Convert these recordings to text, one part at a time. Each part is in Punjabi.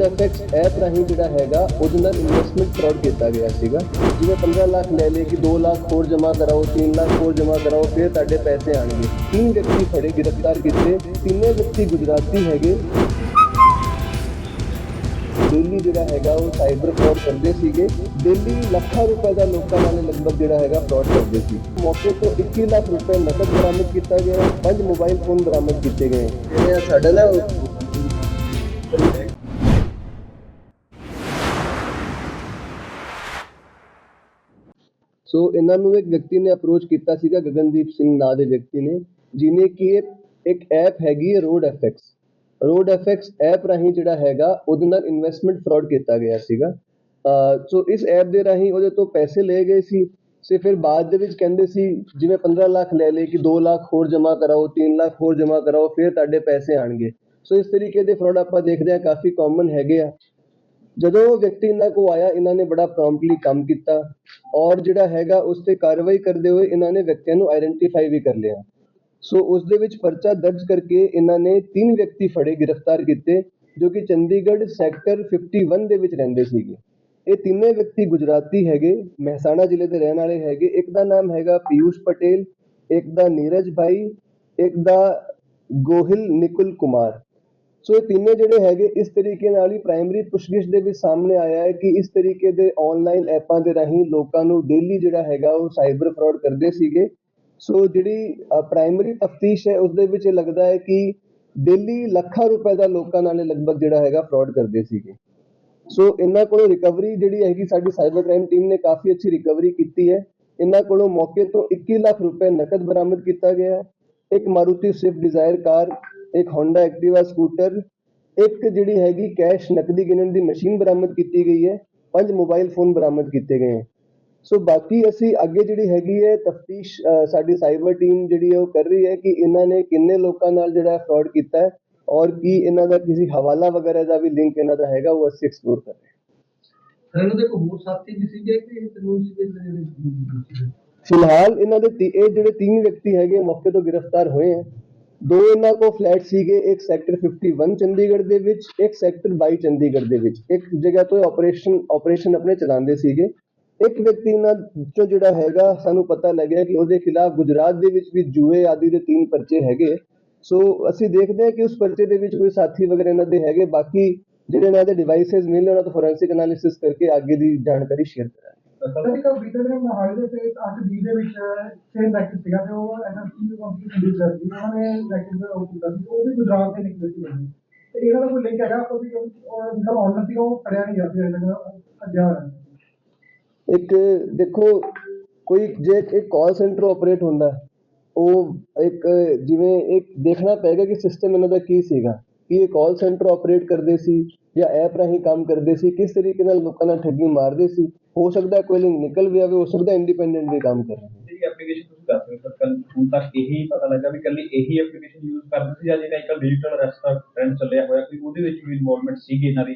ਰੋਡ ਐਫਐਕਸ ਐਪ ਰਾਹੀਂ ਜਿਹੜਾ ਹੈਗਾ, ਉਹਦੇ ਨਾਲ ਇਨਵੈਸਟਮੈਂਟ ਫਰਾਡ ਕੀਤਾ ਗਿਆ ਸੀਗਾ। ਜਿਵੇਂ 15 ਲੱਖ ਲੈ ਲੇ ਕਿ 2 ਲੱਖ ਹੋਰ ਜਮ੍ਹਾਂ ਕਰਾਓ 3 ਲੱਖ ਹੋਰ ਜਮ੍ਹਾਂ ਕਰਾਓ, ਫਿਰ ਤੁਹਾਡੇ ਪੈਸੇ ਆਣਗੇ। ਤਿੰਨ ਵਿਅਕਤੀ ਫੜੇ, ਗ੍ਰਿਫਤਾਰ ਕੀਤੇ। ਤਿੰਨੇ ਵਿਅਕਤੀ ਗੁਜਰਾਤੀ ਹੈਗੇ। ਦਿੱਲੀ ਜਿਹੜਾ ਹੈਗਾ, ਉਹ ਸਾਈਬਰ ਫਰਾਡ ਕਰਦੇ ਸੀਗੇ। ਦਿੱਲੀ ਲੱਖਾਂ ਰੁਪਏ ਦਾ ਲੋਕਾਂ ਨਾਲ ਲਗਭਗ ਜਿਹੜਾ ਹੈਗਾ ਫਰਾਡ ਕਰਦੇ ਸੀ। ਮੌਕੇ ਤੋਂ 21 ਲੱਖ ਰੁਪਏ ਨਕਦ ਬਰਾਮਦ ਕੀਤਾ ਗਿਆ। ਪੰਜ ਮੋਬਾਈਲ ਫੋਨ ਬਰਾਮਦ ਕੀਤੇ ਗਏ। ਜਿਹੜੇ ਆ ਸਾਡਾ ਨਾ ਸੋ ਇਹਨਾਂ ਨੂੰ ਇੱਕ ਵਿਅਕਤੀ ਨੇ ਅਪਰੋਚ ਕੀਤਾ ਸੀਗਾ, ਗਗਨਦੀਪ ਸਿੰਘ ਨਾਂ ਦੇ ਵਿਅਕਤੀ ਨੇ ਜਿਨੇ ਕਿ ਇਹ ਇੱਕ ਐਪ ਹੈਗੀ ਹੈ Road FX Road FX app ਰਾਹੀਂ ਜਿਹੜਾ ਹੈਗਾ, ਉਹਦੇ ਨਾਲ ਇਨਵੈਸਟਮੈਂਟ ਫਰਾਡ ਕੀਤਾ ਗਿਆ ਸੀਗਾ। ਸੋ ਇਸ ਐਪ ਦੇ ਰਾਹੀਂ ਉਹਦੇ ਤੋਂ ਪੈਸੇ ਲਏ ਗਏ ਸੀ। ਸੇ ਫਿਰ ਬਾਅਦ ਦੇ ਵਿੱਚ ਕਹਿੰਦੇ ਸੀ, ਜਿਵੇਂ 15 ਲੱਖ ਲੈ ਲਏ ਕਿ 2 ਲੱਖ ਹੋਰ ਜਮ੍ਹਾਂ ਕਰਾਓ 3 ਲੱਖ ਹੋਰ ਜਮ੍ਹਾਂ ਕਰਾਓ, ਫਿਰ ਤੁਹਾਡੇ ਪੈਸੇ ਆਣਗੇ। ਸੋ ਇਸ ਤਰੀਕੇ ਦੇ ਫਰਾਡ ਆਪਾਂ ਦੇਖਦੇ ਹਾਂ, ਕਾਫੀ ਕਾਮਨ ਹੈਗੇ ਆ। ਜਦੋਂ ਉਹ ਵਿਅਕਤੀ ਇਹਨਾਂ ਕੋਲ ਆਇਆ, ਇਹਨਾਂ ਨੇ ਬੜਾ ਪ੍ਰੋਮਪਟਲੀ ਕੰਮ ਕੀਤਾ ਔਰ ਜਿਹੜਾ ਹੈਗਾ ਉਸ ਤੇ ਕਾਰਵਾਈ ਕਰਦੇ ਹੋਏ ਇਹਨਾਂ ਨੇ ਵਿਅਕਤੀਆਂ ਨੂੰ ਆਇਡੈਂਟੀਫਾਈ ਵੀ ਕਰ ਲਿਆ। ਸੋ ਉਸ ਦੇ ਵਿੱਚ ਪਰਚਾ ਦਰਜ ਕਰਕੇ ਇਹਨਾਂ ਨੇ ਤਿੰਨ ਵਿਅਕਤੀ ਫੜੇ, ਗ੍ਰਿਫਤਾਰ ਕੀਤੇ, ਜੋ ਕਿ ਚੰਡੀਗੜ੍ਹ ਸੈਕਟਰ 51 ਦੇ ਵਿੱਚ ਰਹਿੰਦੇ ਸੀਗੇ। ਇਹ ਤਿੰਨੇ ਵਿਅਕਤੀ ਗੁਜਰਾਤੀ ਹੈਗੇ, ਮਹਿਸਾਣਾ ਜ਼ਿਲ੍ਹੇ ਦੇ ਰਹਿਣ ਵਾਲੇ ਹੈਗੇ। ਇੱਕ ਦਾ ਨਾਮ ਹੈਗਾ ਪਿਊਸ਼ ਪਟੇਲ, ਇੱਕ ਦਾ ਨੀਰਜ ਭਾਈ ਇੱਕ ਦਾ ਗੋਹਿਲ ਨਿਕੁਲ ਕੁਮਾਰ। ਸੋ ਇਹ ਤਿੰਨੇ ਜਿਹੜੇ ਹੈਗੇ, ਇਸ ਤਰੀਕੇ ਨਾਲ ਹੀ ਪ੍ਰਾਇਮਰੀ ਪੁੱਛਗਿੱਛ ਦੇ ਵਿੱਚ ਸਾਹਮਣੇ ਆਇਆ ਹੈ ਕਿ ਇਸ ਤਰੀਕੇ ਦੇ ਆਨਲਾਈਨ ਐਪਾਂ ਦੇ ਰਾਹੀਂ ਲੋਕਾਂ ਨੂੰ ਡੇਲੀ ਜਿਹੜਾ ਹੈਗਾ ਉਹ ਸਾਈਬਰ ਫਰਾਡ ਕਰਦੇ ਸੀਗੇ। ਸੋ ਜਿਹੜੀ ਪ੍ਰਾਇਮਰੀ ਤਫਤੀਸ਼ ਹੈ ਉਸ ਦੇ ਵਿੱਚ ਇਹ ਲੱਗਦਾ ਹੈ ਕਿ ਡੇਲੀ ਲੱਖਾਂ ਰੁਪਏ ਦਾ ਲੋਕਾਂ ਨਾਲ ਲਗਭਗ ਜਿਹੜਾ ਹੈਗਾ ਫਰਾਡ ਕਰਦੇ ਸੀਗੇ। ਸੋ ਇਹਨਾਂ ਕੋਲੋਂ ਰਿਕਵਰੀ ਜਿਹੜੀ ਹੈਗੀ ਸਾਡੀ ਸਾਈਬਰ ਕ੍ਰਾਈਮ ਟੀਮ ਨੇ ਕਾਫੀ ਅੱਛੀ ਰਿਕਵਰੀ ਕੀਤੀ ਹੈ। ਇਹਨਾਂ ਕੋਲੋਂ ਮੌਕੇ ਤੋਂ 21 ਲੱਖ ਰੁਪਏ ਨਕਦ ਬਰਾਮਦ ਕੀਤਾ ਗਿਆ ਹੈ। ਇੱਕ ਮਾਰੂਤੀ ਸਵਿਫਟ ਡਿਜ਼ਾਇਰ ਕਾਰ ਇੱਕ ਹੋਂਡਾ ਐਕਟਿਵਾ ਸਕੂਟਰ ਇੱਕ ਜਿਹੜੀ ਹੈਗੀ ਕੈਸ਼ ਨਕਦੀ ਗਿਣਨ ਦੀ ਮਸ਼ੀਨ ਬਰਾਮਦ ਕੀਤੀ ਗਈ ਹੈ ਪੰਜ ਮੋਬਾਈਲ ਫੋਨ ਬਰਾਮਦ ਕੀਤੇ ਗਏ ਸੋ ਬਾਕੀ ਅਸੀਂ ਅੱਗੇ ਜਿਹੜੀ ਹੈਗੀ ਹੈ ਤਫਤੀਸ਼ ਸਾਡੀ ਸਾਈਬਰ ਟੀਮ ਜਿਹੜੀ ਹੈ ਉਹ ਕਰ ਰਹੀ ਹੈ ਕਿ ਇਹਨਾਂ ਨੇ ਕਿੰਨੇ ਲੋਕਾਂ ਨਾਲ ਜਿਹੜਾ ਫਰਾਡ ਕੀਤਾ ਹੈ ਔਰ ਕੀ ਇਹਨਾਂ ਦਾ ਕਿਸੇ ਹਵਾਲਾ ਵਗੈਰਾ ਦਾ ਵੀ ਲਿੰਕ ਇਹਨਾਂ ਦਾ ਹੈਗਾ ਉਹ ਅਸੀਂ ਐਕਸਪਲੋਰ ਕਰ ਰਹੇ ਹਾਂ। ਇਹਨਾਂ ਦੇ ਕੋਈ ਹੋਰ ਸਾਥੀ ਵੀ ਸੀਗੇ ਕਿ ਇਹ ਤਿੰਨੋਂ ਸੀਗੇ ਜਿਹੜੇ ਫਿਲਹਾਲ ਇਹਨਾਂ ਦੇ ਇਹ ਜਿਹੜੇ ਤਿੰਨ ਵਿਅਕਤੀ ਹੈਗੇ ਮੌਕੇ ਤੋਂ ਗ੍ਰਿਫਤਾਰ ਹੋਏ ਹੈ ਦੋ ਇਹਨਾਂ ਕੋਲ ਫਲੈਟ ਸੀਗੇ, ਇੱਕ ਸੈਕਟਰ 51 ਚੰਡੀਗੜ੍ਹ ਦੇ ਵਿੱਚ, ਇੱਕ ਸੈਕਟਰ 22 ਚੰਡੀਗੜ੍ਹ ਦੇ ਵਿੱਚ। ਇੱਕ ਜਗ੍ਹਾ ਤੋਂ ਆਪਰੇਸ਼ਨ ਆਪਰੇਸ਼ਨ ਆਪਣੇ ਚਲਾਉਂਦੇ ਸੀਗੇ। ਇੱਕ ਵਿਅਕਤੀ ਇਹਨਾਂ ਚੋਂ ਜਿਹੜਾ ਹੈਗਾ, ਸਾਨੂੰ ਪਤਾ ਲੱਗਿਆ ਕਿ ਉਹਦੇ ਖਿਲਾਫ ਗੁਜਰਾਤ ਦੇ ਵਿੱਚ ਵੀ ਜੂਏ ਆਦਿ ਦੇ ਤਿੰਨ ਪਰਚੇ ਹੈਗੇ। ਸੋ ਅਸੀਂ ਦੇਖਦੇ ਹਾਂ ਕਿ ਉਸ ਪਰਚੇ ਦੇ ਵਿੱਚ ਕੋਈ ਸਾਥੀ ਵਗੈਰਾ ਇਹਨਾਂ ਦੇ ਹੈਗੇ। ਬਾਕੀ ਜਿਹੜੇ ਇਹਨਾਂ ਦੇ ਡਿਵਾਈਸਸ ਮਿਲੇ ਉਹਨਾਂ ਤੋਂ ਫੋਰੈਂਸਿਕ ਐਨਾਲਿਸਿਸ ਕਰਕੇ ਅੱਗੇ ਦੀ ਜਾਣਕਾਰੀ ਸ਼ੇਅਰ ਕਰਾਂਗੇ। ਸਰ ਇੱਕ ਬੀਤੇ ਦਿਨ ਮਹਾਲੀ ਦੇ ਤੇ ਅੱਜ ਦੀ ਦੇ ਵਿੱਚ ਸੇਮ ਰੈਕਟ ਸੀਗਾ ਤੇ ਉਹ ਐਨਐਫਟੀ ਕੰਪਨੀ ਕੰਡੀ ਕਰਦੀ ਉਹਨਾਂ ਨੇ ਰੈਕਟ ਦਾ ਉਹ ਕੀਤਾ ਸੀ, ਉਹ ਵੀ ਗੁਜਰਾਤ ਦੇ ਨਿਕਲੇ ਸੀ ਬੰਦੇ। ਤੇ ਇਹਨਾਂ ਦਾ ਕੋਈ ਲਿੰਕ ਹੈਗਾ ਕੋਈ ਜਿਹੜਾ ਆਨਲਾਈਨ ਸੀ, ਉਹ ਫੜਿਆ ਨਹੀਂ ਗਿਆ ਇਹਨਾਂ ਦਾ ਅੱਜਾ ਹੋਇਆ। ਇੱਕ ਦੇਖੋ, ਕੋਈ ਜੇ ਇੱਕ ਕਾਲ ਸੈਂਟਰ ਆਪਰੇਟ ਹੁੰਦਾ, ਉਹ ਇੱਕ ਜਿਵੇਂ ਇੱਕ ਦੇਖਣਾ ਪਏਗਾ ਕਿ ਸਿਸਟਮ ਇਹਨਾਂ ਦਾ ਕੀ ਸੀਗਾ। ਕਿ ਇਹ ਕਾਲ ਸੈਂਟਰ ਆਪਰੇਟ ਕਰਦੇ ਸੀ ਜਾਂ ਐਪ ਰਾਹੀਂ ਕੰਮ ਕਰਦੇ ਸੀ ਕਿਸ ਤਰੀਕੇ ਨਾਲ ਲੋਕਾਂ ਨਾਲ ਠੱਗੀ ਮਾਰਦੇ ਸੀ ਹੋ ਸਕਦਾ ਕੋਈ ਲਿੰਕ ਨਿਕਲ ਵੀ ਆਵੇ ਹੋ ਸਕਦਾ ਇੰਡੀਪੈਂਡੈਂਟ ਵੀ ਕੰਮ ਕਰ। ਜਿਹੜੀ ਐਪਲੀਕੇਸ਼ਨ ਤੁਸੀਂ ਦੱਸ ਰਹੇ ਹੋ ਕੱਲ ਹੁਣ ਤੱਕ ਇਹੀ ਪਤਾ ਲੱਗਾ ਵੀ ਕੱਲੀ ਇਹੀ ਐਪਲੀਕੇਸ਼ਨ ਯੂਜ਼ ਕਰਦੇ ਸੀ ਜਾਂ ਜਿਹੜਾ ਇੱਕ ਡਿਜੀਟਲ ਦਾ ਟ੍ਰੈਂਡ ਚੱਲਿਆ ਹੋਇਆ ਕੋਈ ਉਹਦੇ ਵਿੱਚ ਵੀ ਇਨਵੋਲਵਮੈਂਟ ਸੀਗੀ ਇਹਨਾਂ ਦੀ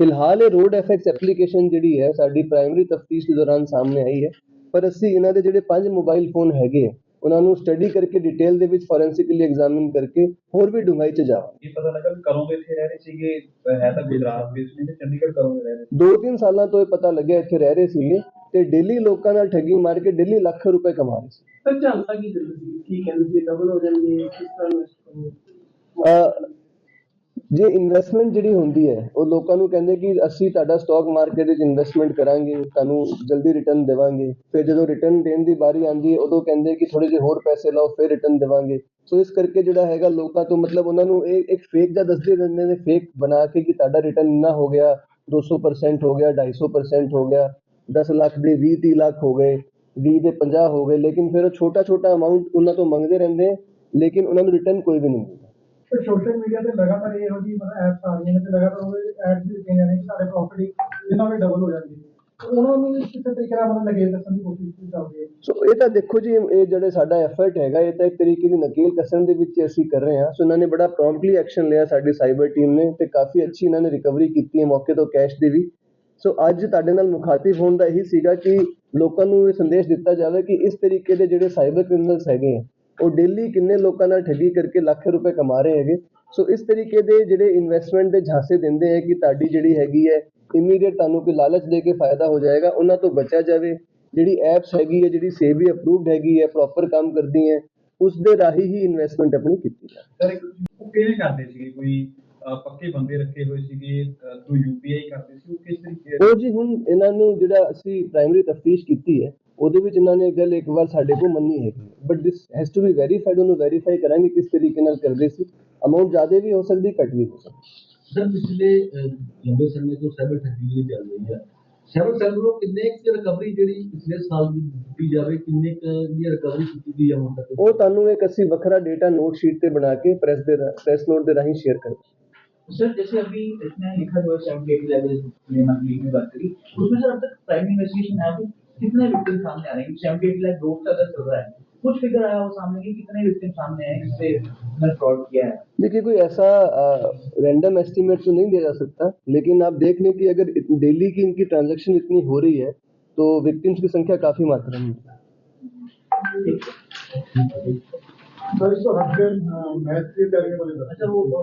ਫਿਲਹਾਲ ਇਹ ਰੋਡ ਐਫਐਕਸ ਐਪਲੀਕੇਸ਼ਨ ਜਿਹੜੀ ਹੈ ਸਾਡੀ ਪ੍ਰਾਇਮਰੀ ਤਫਤੀਸ਼ ਦੇ ਦੌਰਾਨ ਸਾਹਮਣੇ ਆਈ ਹੈ ਪਰ ਅਸੀਂ ਇਹਨਾਂ ਦੇ ਜਿਹੜੇ ਪੰਜ ਮੋਬਾਈਲ ਫੋਨ ਹੈਗੇ ਆ, ਉਹਨਾਂ ਨੂੰ ਸਟੱਡੀ ਕਰਕੇ ਡਿਟੇਲ ਦੇ ਵਿੱਚ ਫੋਰੈਂਸਿਕਲੀ ਐਗਜ਼ਾਮਿਨ ਕਰਕੇ ਹੋਰ ਵੀ ਡੂੰਘਾਈ ਚ ਜਾਵਾਂਗੇ ਇਹ ਪਤਾ ਲੱਗਾ ਵੀ ਕਦੋਂ ਦੇ ਇੱਥੇ ਰਹਿ ਰਹੇ ਸੀਗੇ ਹੈ ਤਾਂ ਗੁਜਰਾਤ ਬੇਸ ਨੇ ਤੇ ਚੰਡੀਗੜ੍ਹ ਕਦੋਂ ਦੇ ਰਹਿ ਦੋ ਤਿੰਨ ਸਾਲਾਂ ਤੋਂ ਇਹ ਪਤਾ ਲੱਗਿਆ ਇੱਥੇ ਰਹਿ ਰਹੇ ਸੀਗੇ ਤੇ ਡੇਲੀ ਲੋਕਾਂ ਨਾਲ ਠੱਗੀ ਮਾਰ ਕੇ ਡੇਲੀ ਲੱਖ ਰੁਪਏ ਕਮਾ ਰਹੇ ਸੀ। ਸਰ ਚੱਲਦਾ ਕੀ ਸੀ? ਕੀ ਕਹਿੰਦੇ ਸੀ? ਡਬਲ ਹੋ ਜਾਣਗੇ ਕਿਸ ਤਰ੍ਹਾਂ ਜੇ ਇਨਵੈਸਟਮੈਂਟ ਜਿਹੜੀ ਹੁੰਦੀ ਹੈ, ਉਹ ਲੋਕਾਂ ਨੂੰ ਕਹਿੰਦੇ ਕਿ ਅਸੀਂ ਤੁਹਾਡਾ ਸਟਾਕ ਮਾਰਕੀਟ ਵਿੱਚ ਇਨਵੈਸਟਮੈਂਟ ਕਰਾਂਗੇ, ਤੁਹਾਨੂੰ ਜਲਦੀ ਰਿਟਰਨ ਦੇਵਾਂਗੇ। ਫਿਰ ਜਦੋਂ ਰਿਟਰਨ ਦੇਣ ਦੀ ਵਾਰੀ ਆਉਂਦੀ ਹੈ, ਉਦੋਂ ਕਹਿੰਦੇ ਕਿ ਥੋੜੇ ਜਿਹੇ ਹੋਰ ਪੈਸੇ ਲਾਓ, ਫਿਰ ਰਿਟਰਨ ਦੇਵਾਂਗੇ। ਸੋ ਇਸ ਕਰਕੇ ਜਿਹੜਾ ਹੈਗਾ, ਲੋਕਾਂ ਤੋਂ ਮਤਲਬ ਉਹਨਾਂ ਨੂੰ ਇਹ ਇੱਕ ਫੇਕ ਦਾ ਦੱਸਦੇ ਰਹਿੰਦੇ ਨੇ ਫੇਕ ਬਣਾ ਕੇ ਕਿ ਤੁਹਾਡਾ ਰਿਟਰਨ ਇੰਨਾ ਹੋ ਗਿਆ 200% ਹੋ ਗਿਆ 250% ਹੋ ਗਿਆ 10 ਲੱਖ ਦੇ 20 30 ਲੱਖ ਹੋ ਗਏ 20 ਦੇ 50 ਹੋ ਗਏ, ਲੇਕਿਨ ਫਿਰ ਉਹ ਛੋਟਾ ਛੋਟਾ ਅਮਾਉਂਟ ਉਹਨਾਂ ਤੋਂ ਮੰਗਦੇ ਰਹਿੰਦੇ ਲੇਕਿਨ ਉਹਨਾਂ ਨੂੰ ਰਿਟਰਨ ਕੋਈ ਵੀ ਨਹੀਂ ਮਿਲਦਾ। ਤੇ ਸੋਸ਼ਲ ਮੀਡੀਆ ਤੇ ਲਗਾਤਾਰ ਇਹੋ ਜਿਹੀ ਮਤਲਬ ਐਪਸ ਆ ਰਹੀਆਂ ਨੇ ਤੇ ਲਗਾਤਾਰ ਉਹ ਐਡਸ ਵੀ ਦਿੱਤੀਆਂ ਜਾਂਦੀਆਂ ਕਿ ਸਾਡੇ ਪ੍ਰਾਪਰਟੀ ਜਿੰਨਾ ਵੀ ਡਬਲ ਹੋ ਜਾਂਦੀ ਹੈ। ਉਹਨਾਂ ਨੂੰ ਕਿਸੇ ਤਰੀਕੇ ਨਾਲ ਮਤਲਬ ਨਗੇਲ ਦੱਸਣ ਦੀ ਕੋਸ਼ਿਸ਼ ਕੀਤੀ ਜਾਂਦੀ ਹੈ। ਸੋ ਇਹ ਤਾਂ ਦੇਖੋ ਜੀ, ਇਹ ਜਿਹੜੇ ਸਾਡਾ ਐਫਰਟ ਹੈਗਾ, ਇਹ ਤਾਂ ਇੱਕ ਤਰੀਕੇ ਦੀ ਨਕੀਲ ਕਸਣ ਦੇ ਵਿੱਚ ਅਸੀਂ ਕਰ ਰਹੇ ਹਾਂ। ਸੋ ਇਹਨਾਂ ਨੇ ਬੜਾ ਪ੍ਰੋਮਪਟਲੀ ਐਕਸ਼ਨ ਲਿਆ ਸਾਡੀ ਸਾਈਬਰ ਟੀਮ ਨੇ ਤੇ ਕਾਫੀ ਅੱਛੀ ਇਹਨਾਂ ਨੇ ਰਿਕਵਰੀ ਕੀਤੀ ਹੈ ਮੌਕੇ ਤੋਂ ਕੈਸ਼ ਦੀ ਵੀ। ਸੋ ਅੱਜ ਤੁਹਾਡੇ ਨਾਲ ਮੁਖਾਤਿਬ ਹੋਣ ਦਾ ਇਹੀ ਸੀਗਾ ਕਿ ਲੋਕਾਂ ਨੂੰ ਇਹ ਸੰਦੇਸ਼ ਦਿੱਤਾ ਜਾਵੇ ਕਿ ਇਸ ਤਰੀਕੇ ਦੇ ਜਿਹੜੇ ਸਾਈਬਰ ਕ੍ਰਿਮੀਨਲਸ ਹੈਗੇ ਆ ਉਹ ਡੇਲੀ ਕਿੰਨੇ ਲੋਕਾਂ ਨਾਲ ਠੱਗੀ ਕਰਕੇ ਲੱਖ ਰੁਪਏ ਕਮਾ ਰਹੇ ਹੈਗੇ। ਸੋ ਇਸ ਤਰੀਕੇ ਦੇ ਜਿਹੜੇ ਇਨਵੈਸਟਮੈਂਟ ਦੇ ਝਾਂਸੇ ਦਿੰਦੇ ਹੈ ਕਿ ਤੁਹਾਡੀ ਜਿਹੜੀ ਹੈਗੀ ਹੈ ਇਮੀਡੀਏਟ ਤੁਹਾਨੂੰ ਕੋਈ ਲਾਲਚ ਦੇ ਕੇ ਫਾਇਦਾ ਹੋ ਜਾਏਗਾ ਉਹਨਾਂ ਤੋਂ ਬਚਿਆ ਜਾਵੇ। ਜਿਹੜੀ ਐਪਸ ਹੈਗੀ ਹੈ ਜਿਹੜੀ ਸੇਬੀ ਅਪਰੂਵਡ ਹੈਗੀ ਹੈ ਪ੍ਰੋਪਰ ਕੰਮ ਕਰਦੀ ਹੈ ਉਸ ਦੇ ਰਾਹੀਂ ਹੀ ਇਨਵੈਸਟਮੈਂਟ ਆਪਣੀ ਕੀਤੀ ਜਾਵੇ। ਸਰ ਉਹ ਕਿਵੇਂ ਕਰਦੇ ਸੀਗੇ? ਕੋਈ ਪੱਕੇ ਬੰਦੇ ਰੱਖੇ ਹੋਏ ਸੀਗੇ ਕੋਈ ਯੂਪੀਆਈ ਕਰਦੇ ਸੀ? ਉਹ ਕਿਸ ਤਰੀਕੇ ਉਹ ਜੀ ਹੁਣ ਇਹਨਾਂ ਨੂੰ ਜਿਹੜਾ ਅਸੀਂ ਪ੍ਰਾਇਮਰੀ ਤਫਤੀਸ਼ ਕੀਤੀ ਹੈ ਉਹਦੇ ਵਿੱਚ ਇਹਨਾਂ ਨੇ ਇਹ ਗੱਲ ਇੱਕ ਵਾਰ ਸਾਡੇ ਕੋਲ ਮੰਨੀ ਹੈਗੀ but this has to be verified ਉਹਨੂੰ ਵੈਰੀਫਾਈ ਕਰਾਂਗੇ ਕਿਸ ਤਰੀਕੇ ਨਾਲ ਕਰਦੇ ਸੀ ਅਮਾਉਂਟ ਜ਼ਿਆਦਾ ਵੀ ਹੋ ਸਕਦੀ ਘੱਟ ਵੀ ਹੋ ਸਕਦੀ ਸਰ ਪਿਛਲੇ ਅਹ, ਲੰਬੇ ਸਮੇਂ ਤੋਂ ਸਾਈਬਰ ਠੱਗੀ ਜਿਹੜੀ ਚੱਲ ਰਹੀ ਹੈ ਸਾਈਬਰ ਸੈੱਲ ਵੱਲੋਂ ਕਿੰਨੇ ਕੁ ਰਿਕਵਰੀ ਜਿਹੜੀ ਪਿਛਲੇ ਸਾਲ ਦੀ ਦਿੱਤੀ ਜਾਵੇ ਕਿੰਨੇ ਕੁ ਦੀ ਰਿਕਵਰੀ ਕੀਤੀ ਗਈ ਹੈ ਹੁਣ ਤੱਕ ਉਹ ਤੁਹਾਨੂੰ ਇੱਕ ਅਸੀਂ ਵੱਖਰਾ ਡੇਟਾ ਨੋਟ ਸ਼ੀਟ ਤੇ ਬਣਾ ਕੇ ਪ੍ਰੈਸ ਦੇ ਪ੍ਰੈਸ ਨੋਟ ਦੇ ਰਾਹੀਂ ਸ਼ੇਅਰ ਕਰਾਂਗੇ सर जैसे अभी इसमें लिखा हुआ है सेवेंटी एट लेवल मंथली की बात करी उसमें सर अब तक प्राइमरी इन्वेस्टिगेशन आया तो कितने विक्टिम सामने आ रहे हैं? सेवेंटी एट लाख रोड का चल रहा है। कुछ फिगर आया वो सामने कि कितने विक्टिम सामने आए जिससे उसने फ्रॉड किया है? देखिए कोई ऐसा रैंडम एस्टिमेट तो नहीं दिया जा सकता लेकिन आप देख लें कि अगर डेली की इनकी ट्रांजैक्शन इतनी हो रही है तो विक्टिम्स की संख्या काफ़ी मात्रा में